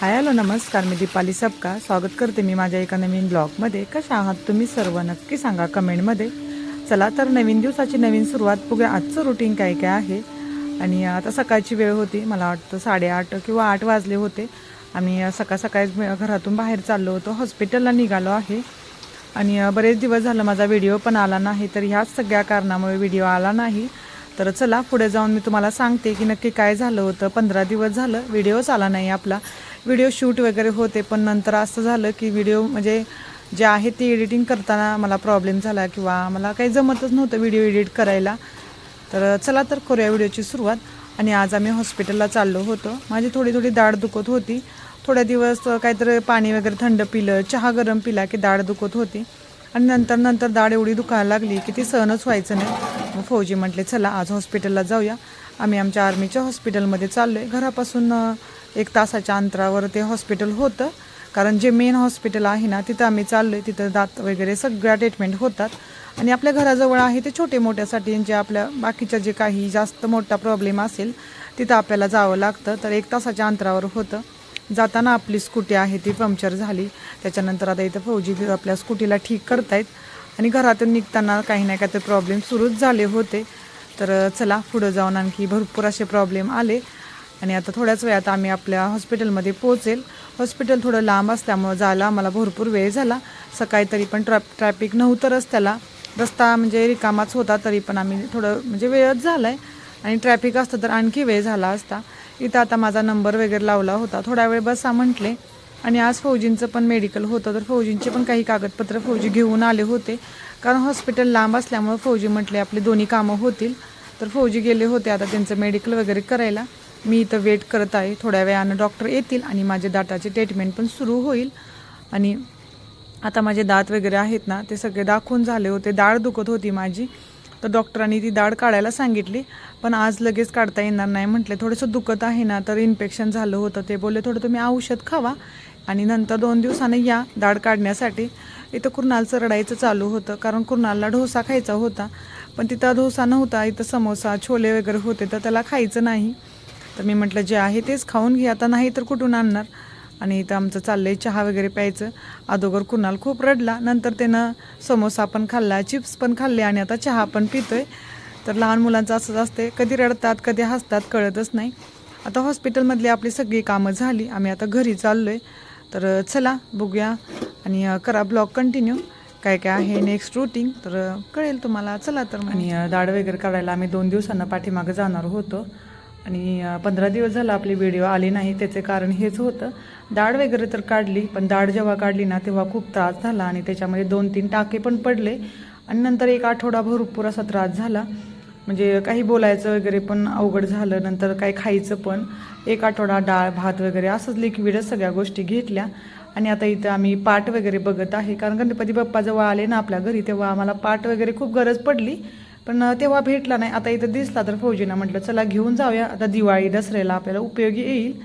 Hi hello नमस्कार मी दीपाली सबका स्वागत करते मी माझ्या एका नवीन ब्लॉगमध्ये. कशा आहात तुम्ही सर्व? नक्की सांगा कमेंटमध्ये. चला तर नवीन दिवसाची नवीन सुरुवात बघूया. आजचं रुटीन काय काय आहे? आणि आता सकाळची वेळ होती. मला वाटतं साडेआठ किंवा आठ वाजले होते. आम्ही सकाळ सकाळीच घरातून बाहेर चाललो होतो. हॉस्पिटलला निघालो आहे. आणि बरेच दिवस झालं माझा व्हिडिओ पण आला नाही. तर ह्याच सगळ्या कारणामुळे व्हिडिओ आला नाही. तर चला पुढे जाऊन मी तुम्हाला सांगते की नक्की काय झालं होतं. पंधरा दिवस झालं व्हिडिओच आला नाही आपला. व्हिडिओ शूट वगैरे होते पण नंतर असं झालं की व्हिडिओ म्हणजे जे आहे ते एडिटिंग करताना मला प्रॉब्लेम झाला किंवा मला काही जमतच नव्हतं व्हिडिओ एडिट करायला. तर चला तर करूया व्हिडिओची सुरुवात. आणि आज आम्ही हॉस्पिटलला चाललो होतो. माझी थोडी थोडी दाढ दुखत होती. थोड्या दिवस काहीतरी पाणी वगैरे थंड पिलं चहा गरम पिला की दाढ दुखत होती. आणि नंतर नंतर दाढ एवढी दुखायला लागली की ती सहनच व्हायचं नाही. मग फौजी म्हटले चला आज हॉस्पिटलला जाऊया. आम्ही आमच्या आर्मीच्या हॉस्पिटलमध्ये चाललो आहे घरापासून एक तासाच्या अंतरावर ते हॉस्पिटल होतं. कारण जे मेन हॉस्पिटल आहे ना तिथं आम्ही चाललो आहे तिथं दात वगैरे सगळ्या ट्रीटमेंट होतात. आणि आपल्या घराजवळ आहे ते छोटे मोठ्यासाठी जे आपल्या बाकीच्या जे काही जास्त मोठा प्रॉब्लेम असेल तिथं आपल्याला जावं लागतं. तर एक तासाच्या अंतरावर होतं. जाताना आपली स्कूटी आहे ती पंक्चर झाली. त्याच्यानंतर आता इथं फौजी आपल्या स्कूटीला ठीक करतायत. आणि घरातून निघताना काही ना काही प्रॉब्लेम सुरूच झाले होते. तर चला पुढं जाऊन आणखी भरपूर असे प्रॉब्लेम आले. आणि आता थोड्याच वेळात आम्ही आपल्या हॉस्पिटलमध्ये पोहोचेल. हॉस्पिटल थोडं लांब असल्यामुळं जायला आम्हाला भरपूर वेळ झाला. सकाळी तरी पण ट्रॅ ट्रॅफिक नव्हतं रस्त्याला रस्ता म्हणजे रिकामाच होता तरी पण आम्ही थोडं म्हणजे वेळच झाला आहे आणि ट्रॅफिक असतं तर आणखी वेळ झाला असता. इथं आता माझा नंबर वगैरे लावला होता. थोडा वेळ बसा म्हटले. आणि आज फौजींचं पण मेडिकल होतं तर फौजींचे पण काही कागदपत्र फौजी घेऊन आले होते. कारण हॉस्पिटल लांब असल्यामुळे फौजी म्हटले आपली दोन्ही कामं होतील. तर फौजी गेले होते आता त्यांचं मेडिकल वगैरे करायला. मी इथं वेट करत आहे. थोड्या वेळानं डॉक्टर येतील आणि माझे दाताचे ट्रीटमेंट पण सुरू होईल. आणि आता माझे दात वगैरे आहेत ना ते सगळे दाखवून झाले होते. दाढ दुखत होती माझी. तर डॉक्टरांनी ती दाढ काढायला सांगितली पण आज लगेच काढता येणार नाही. म्हटले थोडंसं दुखत आहे ना तर इन्फेक्शन झालं होतं. ते बोलले थोडं तुम्ही औषध खावा आणि नंतर दोन दिवसानं या दाढ काढण्यासाठी. इथं कुर्नालचं रडायचं चालू होतं कारण कुर्नालला डोसा खायचा होता पण तिथं डोसा नव्हता. इथं समोसा छोले वगैरे होते तर त्याला खायचं नाही. तर मी म्हटलं जे आहे तेच खाऊन घे आता नाही तर कुठून आणणार? आणि इथं आमचं चाललंय चहा वगैरे प्यायचं. अगोदर कुणाल खूप रडला. नंतर त्यानं समोसा पण खाल्ला चिप्स पण खाल्ले आणि आता चहा पण पितोय. तर लहान मुलांचं असंच असते कधी रडतात कधी हसतात कळतच नाही. आता हॉस्पिटलमधली आपली सगळी कामं झाली. आम्ही आता घरी चाललो आहे तर चला बघूया आणि करा ब्लॉग कंटिन्यू. काय काय आहे नेक्स्ट रुटीन? तर कळेल तुम्हाला. चला तर आणि दाढ वगैरे काढायला आम्ही दोन दिवसांना पाठीमागं जाणार होतो. आणि पंधरा दिवस झाला आपली व्हिडिओ आली नाही त्याचे कारण हेच होतं. दाढ वगैरे तर काढली पण दाढ जेव्हा काढली ना तेव्हा खूप त्रास झाला आणि त्याच्यामध्ये दोन तीन टाके पण पडले. आणि नंतर एक आठवडा भरपूर असा त्रास झाला. म्हणजे काही बोलायचं वगैरे पण अवघड झालं नंतर काही खायचं पण. एक आठवडा डाळ भात वगैरे असंच लिक्विडच सगळ्या गोष्टी घेतल्या. आणि आता इथं आम्ही पाट वगैरे बघत आहे. कारण गणपती बाप्पा जेव्हा आले ना आपल्या घरी तेव्हा आम्हाला पाट वगैरे खूप गरज पडली. पण तेव्हा भेटला नाही. आता इथं दिसला तर फौजीना म्हटलं चला घेऊन जाऊया. आता दिवाळी दसऱ्याला आपल्याला उपयोगी येईल.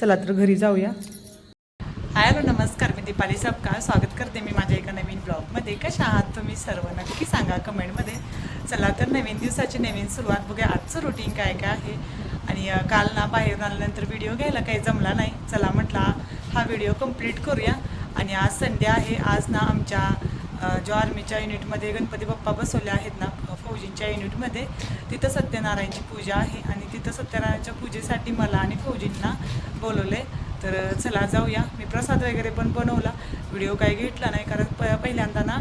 चला तर घरी जाऊया. हाय हॅलो नमस्कार. मी दीपाली सबका स्वागत करते मी माझ्या एका नवीन ब्लॉगमध्ये कशा आहात तुम्ही सर्व? नक्की सांगा कमेंटमध्ये. चला तर नवीन दिवसाची नवीन सुरुवात बघूया. आजचं रुटीन काय काय आहे? आणि काल ना बाहेर आल्यानंतर व्हिडिओ घ्यायला काही जमला नाही. चला म्हटला हा व्हिडिओ कंप्लीट करूया. आणि आज संडे आहे. आज ना आमच्या जो आर्मीच्या युनिटमध्ये गणपती बाप्पा बसवले आहेत ना फौजींच्या युनिटमध्ये तिथं सत्यनारायणची पूजा आहे आणि तिथं सत्यनारायणच्या पूजेसाठी मला आणि फौजींना बोलवले तर चला जाऊया. मी प्रसाद वगैरे पण बनवला. व्हिडिओ काही घेतला नाही कारण प पहिल्यांदा ना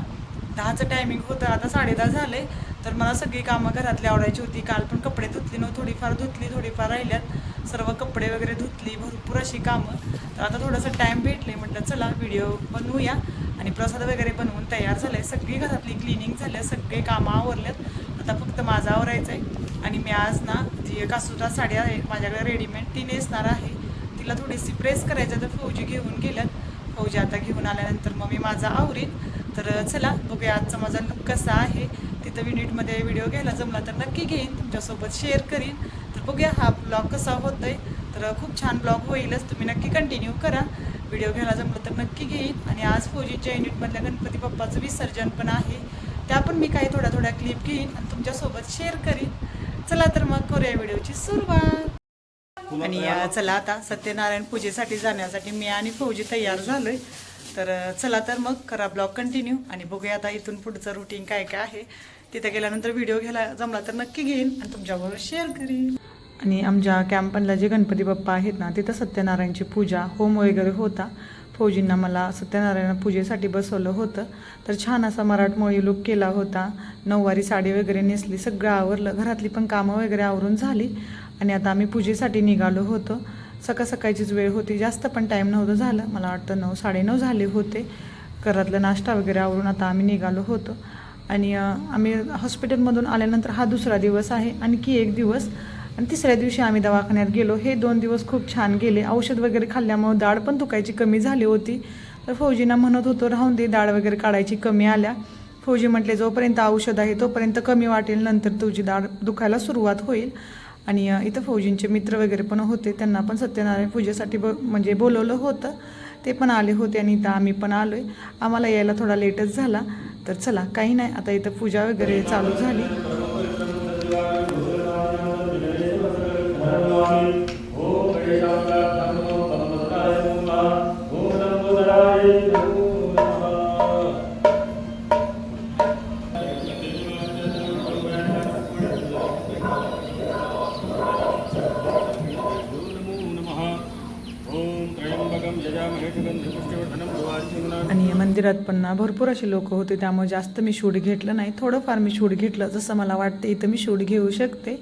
दहाचं टायमिंग होतं. आता साडेदहा झाले तर मला सगळी कामं घरातली आवडायची होती. काल पण कपडे धुतली न थोडीफार धुतली थोडीफार राहिल्यात. सर्व कपडे वगैरे धुतली भरपूर अशी कामं. तर आता थोडंसं टाईम भेटले म्हटलं चला व्हिडिओ बनवूया. आणि प्रसाद वगैरे बनवून तयार झाले सगळी घरातली क्लिनिंग झाल्या सगळे कामं आवरल्यात. आता फक्त माझं आवरायचं आहे आणि मी आज ना जी कासुटा साडी आहे माझ्याकडे रेडीमेड ती नेसणार आहे. तिला थोडीशी प्रेस करायचं तर फौजी घेऊन गेल्यात. फौजी आता घेऊन आल्यानंतर मग मी माझा आवरीन. तर चला बघूया आजचा माझा लुक कसा आहे. तिथं युनिटमध्ये व्हिडिओ घ्यायला जमला तर नक्की घेईन. तुमच्यासोबत शेअर करीन. बघूया हा ब्लॉग कसा होतोय. तर खूप छान ब्लॉग होईलच. तुम्ही नक्की कंटिन्यू करा. व्हिडिओ घ्यायला जमलं तर नक्की घेईन. आणि आज फौजीच्या युनिटमधल्या गणपती बाप्पाचं विसर्जन पण आहे. त्या पण मी काही थोड्या थोड्या क्लिप घेईन आणि तुमच्यासोबत शेअर करीन. चला तर मग करूया व्हिडिओची सुरुवात. आणि चला आता सत्यनारायण पूजेसाठी जाण्यासाठी मी आणि फौजी तयार झालोय. तर चला तर मग करा ब्लॉग कंटिन्यू आणि बघूया आता इथून पुढचं रुटीन काय काय आहे. तिथे गेल्यानंतर व्हिडिओ घ्यायला जमला तर नक्की घेईन आणि तुमच्याबरोबर शेअर करीन. आणि आमच्या कॅम्पनला जे गणपती बाप्पा आहेत ना तिथं सत्यनारायणची पूजा होम वगैरे होता. फौजींना मला सत्यनारायण पूजेसाठी बसवलं होतं. तर छान असा मराठमोळी लुक केला होता. नऊवारी साडी वगैरे नेसली सगळं आवरलं. घरातली पण कामं वगैरे आवरून झाली. आणि आता आम्ही पूजेसाठी निघालो होतो. सकाळ सकाळचीच वेळ होती. जास्त पण टाईम नव्हतं झालं. मला वाटतं नऊ साडेनऊ झाले होते. घरातलं नाश्ता वगैरे आवरून आता आम्ही निघालो होतो. आणि आम्ही हॉस्पिटलमधून आल्यानंतर हा दुसरा दिवस आहे. आणखी एक दिवस आणि तिसऱ्या दिवशी आम्ही दवाखान्यात गेलो. हे दोन दिवस खूप छान गेले. औषध वगैरे खाल्ल्यामुळं दाढ पण दुखायची कमी झाली होती. तर फौजींना म्हणत होतो राहून दे दाढ वगैरे काढायची कमी आल्या. फौजी म्हटले जोपर्यंत औषध आहे तोपर्यंत कमी वाटेल नंतर तुझी दाढ दुखायला सुरुवात होईल. आणि इथं फौजींचे मित्र वगैरे पण होते. त्यांना पण सत्यनारायण पूजेसाठी ब म्हणजे बोलवलं होतं. ते पण आले होते आणि इथं आम्ही पण आलो आहे आम्हाला यायला थोडा लेटच झाला. तर चला काही नाही. आता इथं पूजा वगैरे चालू झाली. आणि मंदिरात पण ना भरपूर असे लोक होते त्यामुळे जास्त मी शूट घेतलं नाही. थोडंफार मी शूट घेतलं जसं मला वाटते इथं मी शूट घेऊ शकते.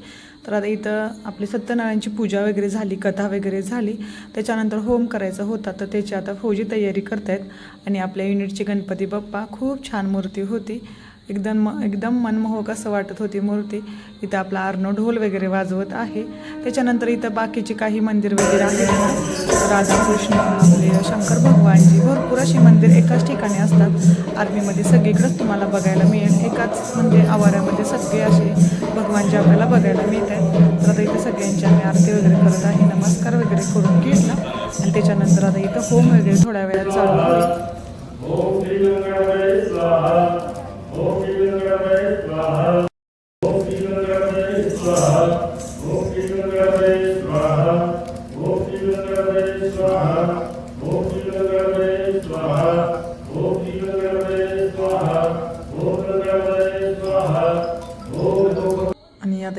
तर आता इथं आपली सत्यनारायणची पूजा वगैरे झाली कथा वगैरे झाली. त्याच्यानंतर होम करायचा होता तर त्याची आता फौजी तयारी करतायत. आणि आपल्या युनिटची गणपती बाप्पा खूप छान मूर्ती होती. एकदम एकदम मनमोहक असं वाटत होती मूर्ती. इथं आपला अर्नो ढोल वगैरे वाजवत आहे. त्याच्यानंतर इथं बाकीची काही मंदिर वगैरे आहेत. ना राधाकृष्ण आपले शंकर भगवानजी भरपूर अशी मंदिर एकाच ठिकाणी असतात. आर्मीमध्ये सगळीकडेच तुम्हाला बघायला मिळेल. एकाच म्हणजे आवारामध्ये सगळे असे भगवानजी आपल्याला बघायला मिळत आहेत तर आता इथं सगळ्यांची आम्ही आरती वगैरे करत आहे. नमस्कार वगैरे करून घेतला. आणि त्याच्यानंतर आता इथं होम वगैरे थोड्या वेळात चालू होईल.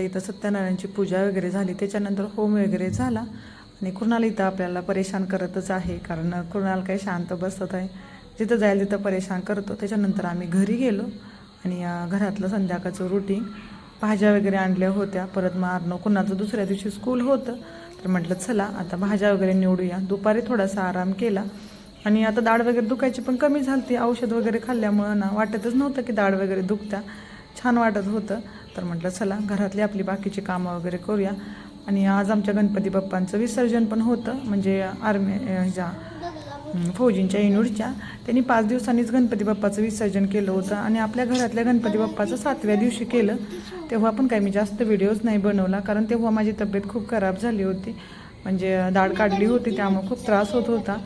इथं सत्यनारायणची पूजा वगैरे झाली त्याच्यानंतर होम वगैरे झाला. आणि कुणाल इथं आपल्याला परेशान करतच आहे कारण कुणाल काही शांत बसत आहे. जिथं जाईल तिथं परेशान करतो. त्याच्यानंतर आम्ही घरी गेलो आणि घरातलं संध्याकाळचं रुटीन भाज्या वगैरे आणल्या होत्या. परत मारणं कुणाचं दुसऱ्या दिवशी स्कूल होतं. तर म्हटलं चला आता भाज्या वगैरे निवडूया. दुपारी थोडासा आराम केला. आणि आता दाढ वगैरे दुखायची पण कमी झाली औषध वगैरे खाल्ल्यामुळं ना वाटतच नव्हतं की दाढ वगैरे दुखत्या. छान वाटत होतं. तर म्हटलं चला घरातली आपली बाकीची कामं वगैरे करूया. आणि आज आमच्या गणपती बाप्पांचं विसर्जन पण होतं म्हणजे आर्मी ह्याच्या फौजींच्या युनिटच्या त्यांनी पाच दिवसांनीच गणपती बाप्पाचं विसर्जन केलं होतं आणि आपल्या घरातल्या गणपती बाप्पाचं सातव्या दिवशी केलं. तेव्हा पण काही मी जास्त व्हिडिओज नाही बनवला कारण तेव्हा माझी तब्येत खूप खराब झाली होती. म्हणजे दाढ काढली होती त्यामुळे खूप त्रास होत होता.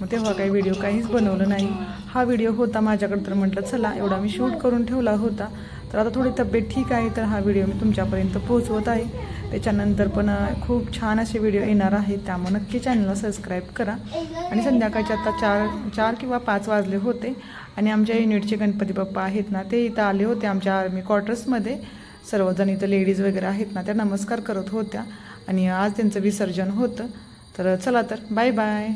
मग तेव्हा काही व्हिडिओ काहीच बनवलं नाही. हा व्हिडिओ होता माझ्याकडे तर म्हटलं चला एवढा मी शूट करून ठेवला होता. तर आता थोडी तब्येत ठीक आहे तर हा व्हिडिओ मी तुमच्यापर्यंत पोहोचवत आहे. त्याच्यानंतर पण खूप छान असे व्हिडिओ येणार आहेत त्यामुळे नक्की चॅनलला सबस्क्राईब करा. आणि संध्याकाळचे आता चार चार किंवा पाच वाजले होते आणि आमच्या युनिटचे गणपती बाप्पा आहेत ना ते इथं आले होते आमच्या आर्मी क्वार्टर्समध्ये. सर्वजण इथं लेडीज वगैरे आहेत ना त्या नमस्कार करत होत्या. आणि आज त्यांचं विसर्जन होतं. तर चला तर बाय बाय.